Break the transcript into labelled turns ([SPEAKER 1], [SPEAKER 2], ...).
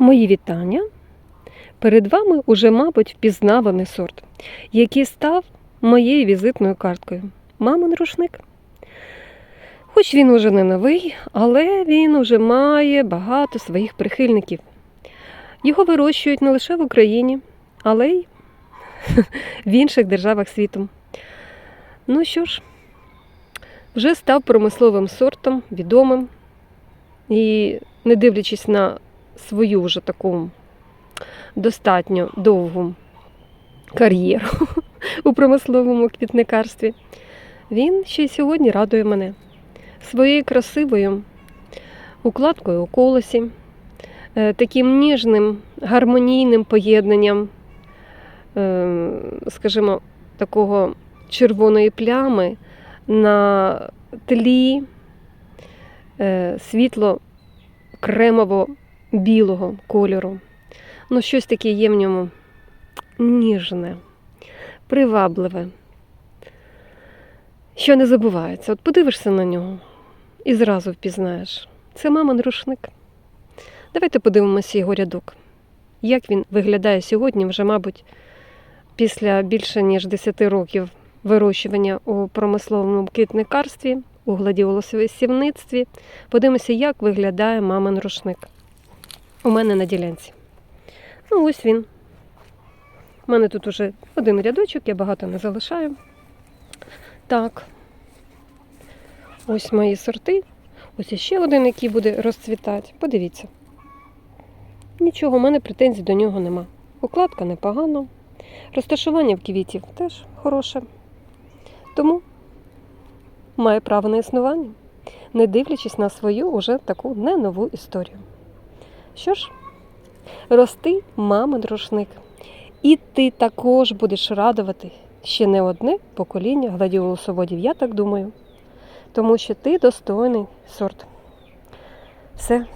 [SPEAKER 1] Мої вітання. Перед вами уже, мабуть, впізнаваний сорт, який став моєю візитною карткою. Мамин рушник. Хоч він уже не новий, але він уже має багато своїх прихильників. Його вирощують не лише в Україні, але й в інших державах світу. Ну що ж, вже став промисловим сортом, відомим. І не дивлячись на свою вже таку достатньо довгу кар'єру у промисловому квітникарстві, він ще й сьогодні радує мене своєю красивою укладкою у колосі, е, таким ніжним, гармонійним поєднанням, е, скажімо, такого червоної плями на тлі е, світло кремово-білого кольору. Ну, щось таке є в ньому ніжне, привабливе, що не забувається. От подивишся на нього і зразу впізнаєш. Це мамин рушник. Давайте подивимося його рядок. Як він виглядає сьогодні, вже, мабуть, після більше ніж 10 років вирощування у промисловому квітникарстві, у гладіолусовій сівництві. Подивимося, як виглядає мамин рушник. У мене на ділянці. Ну, ось він. У мене тут уже один рядочок, я багато не залишаю. Так. Ось мої сорти. Ось іще один, який буде розцвітати. Подивіться. Нічого, у мене претензій до нього нема. Укладка непогана. Розташування в квітів теж хороше. Тому має право на існування, не дивлячись на свою уже таку не нову історію. Що ж, рости мами, дружник. І ти також будеш радувати ще не одне покоління гладіолусоводів, я так думаю. Тому що ти достойний сорт. Все,